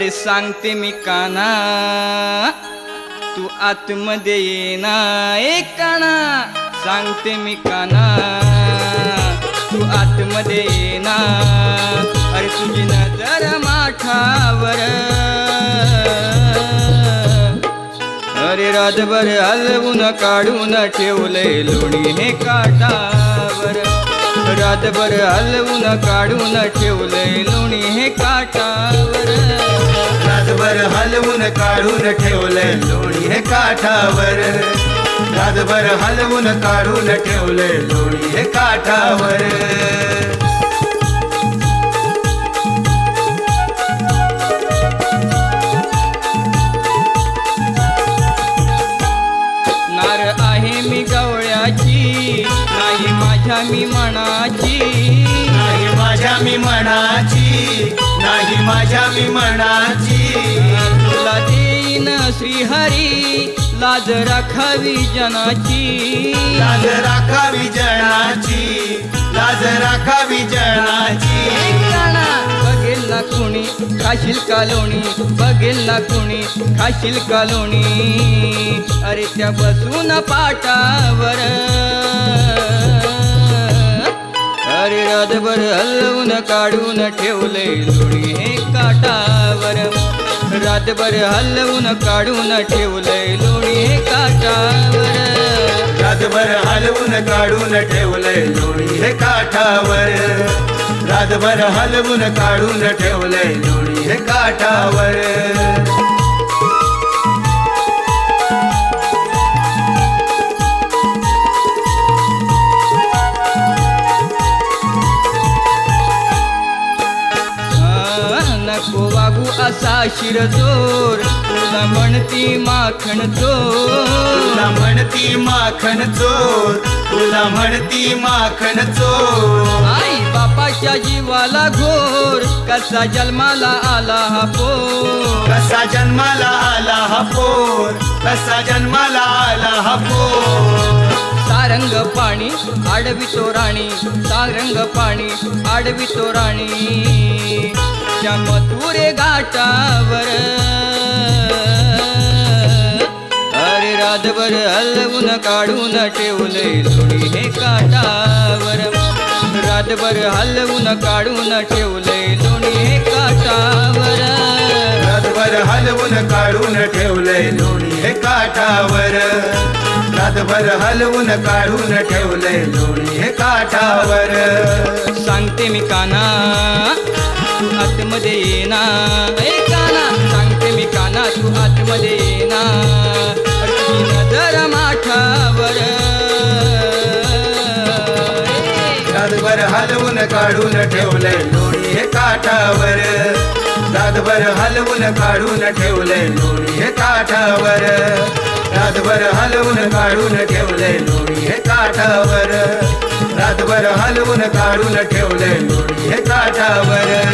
अरे सांगते मी काना. तू आतमध्ये ये ना ए काना. सांगते मी काना. तू आतमध्ये ये ना अरे तुझी नजर माठावर. अरे रातभर हलवून काढून ठेवले लोणी हे काटावर रातभर हलवून काढून ठेवले लोणी हे काटावर रातभर हलवून काढून ठेवलंय लोणी हे काठावर. रातभर हलवून काढून ठेवलंय लोणी हे काठावर. नार आहे मी गवळ्याची नाही माझ्या मी मनाची. माझ्या मी मनाची नाही माझ्या मी मनाची तुला देईन श्रीहरी लाज राखावी जनाची. लाज राखावी जनाची लाज राखावी जनाची. बघेल ना कुणी खाशील कालोणी बघेल ना कुणी खाशील कालोणी. अरे त्या बसून पाटावर. अरे रातभर हलवून काढून ठेवले लोणी हे काटावर. रातभर हलवून काढून ठेवले लोणी हे काटावर. रातभर हलवून काढून ठेवले लोणी हे काठावर. रातभर हलवून काढून ठेवले लोणी हे काठावर. असा शिरजोर तुला म्हणती माखण तुला चोर म्हणती माखण चोर तुला म्हणती माखण चोर. आई बापाच्या जीवाला घोर कसा जन्माला आला हा पोर. कसा जन्माला आला हा पोर कसा जन्माला आला हा पोर. सारंग पाणी आडवी तो राणी सारंग पाणी आडवी तो राणी त्या मथुरे घाटावर. अरे रातभर हलवून काढून ठेवले लोणी हे काटावर रातभर हलवून काढून ठेवले लोणी हे काटावर रातभर हलवून काढून ठेवलंय लोणी हे काठावर. रातभर हलवून काढून ठेवलंय लोणी हे काठावर. सांगते मी काना तू आतमध्ये ये काना सांगते मी काना तू आतमध्ये ये ना तुझी नजर माठावर. दादभर रातभर हलवून काढून ठेवलंय लोणी हे काठावर. रातभर हलवून काढून ठेवलंय लोणी हे काठावर. रातभर हलवून काढून ठेवलंय लोणी हे काठावर. रातभर हलवून काढून ठेवलंय लोणी हे काठावर.